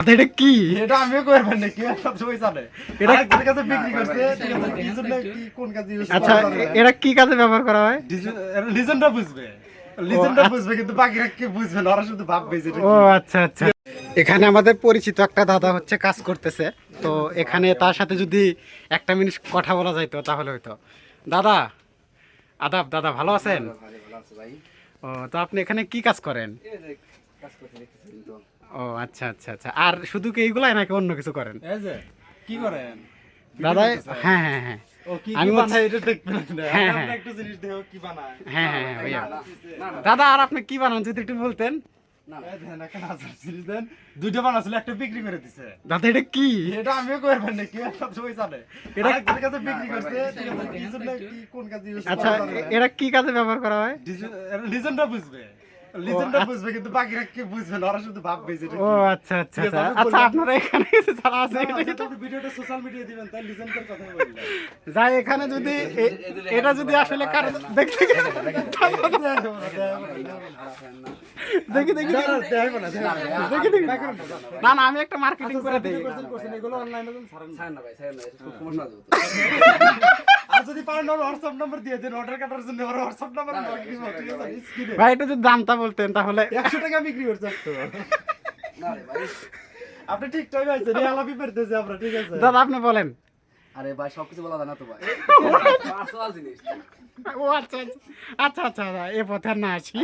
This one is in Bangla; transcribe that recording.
এটা কি? এটা আমিও করবেন না কি একটা সবাই জানে। এটা- এটা কাছে বিক্রি করছে লিজেন্ড কি কোন কাজে ইউজ আচ্ছা এটা কি কাজে ব্যবহার করা হয়? লিজেন্ডটা বুঝবে। লিজেন্ডটা বুঝবে কিন্তু বাকিরা কি বুঝবে না? ওরা শুধু ভাববে যে ও আচ্ছা আচ্ছা। এখানে আমাদের পরিচিত একটা দাদা হচ্ছে কাজ করতেছে। তো এখানে তার সাথে যদি একটা মিনিট কথা বলা যাইতো তাহলে হইতো। দাদা আদাব দাদা ভালো আছেন? ও তো আপনি এখানে কি কাজ করেন? ও আচ্ছা আচ্ছা আচ্ছা। আর শুধু কি এইগুলাই নাকি অন্য কিছু করেন? এই যে কি করেন? দাদা হ্যাঁ হ্যাঁ হ্যাঁ। আমি দাদা আর আপনি কি বানান যদি একটু বলতেন? দুইটা বানাছিল একটা বিক্রি করে দিছে। দাদা এটা কি? এটা আমিও করবেন না কি সবাই জানে। এটা- এটা কাছে বিক্রি করছে কোন কাজে আচ্ছা এটা কি কাজে ব্যবহার করা হয়? লিজেন্ডটা বুঝবে। লিজেন্ডটা আচ্ছা। বুঝবে কিন্তু বাকিরা কি বুঝবে না ওরা শুধু ভাববে যে ও আচ্ছা আচ্ছা আচ্ছা আচ্ছা আপনারা এখানে কিছু যারা আছে না, না, এটা- ভিডিওটা সোশ্যাল মিডিয়া দিবেন তাই লিজেন্ডের কথা বললেন যাই এখানে যদি এটা যদি আসলে কারও দেখতে দেখি দেখি দেখি দেখি না না আমি একটা মার্কেটিং করে দিই এগুলো অনলাইনে আর যদি পারেন ওর হোয়াটসঅ্যাপ নাম্বার দিয়ে দেন অর্ডার কাটার জন্য ওর হোয়াটসঅ্যাপ নাম্বার ঠিক ভাই এটা যদি দামটা বলতেন তাহলে। একশো টাকা বিক্রি করছে। তো আপনি ঠিক টাইম আছে রিয়াল আপি পেরতেছে আমরা ঠিক আছে? দাদা আপনি বলেন। আরে ভাই সবকিছু বলা জানা তো ভাই। পার্সোনাল জিনিস। ও আচ্ছা আচ্ছা আচ্ছা আচ্ছা এ পথে আর না আসি।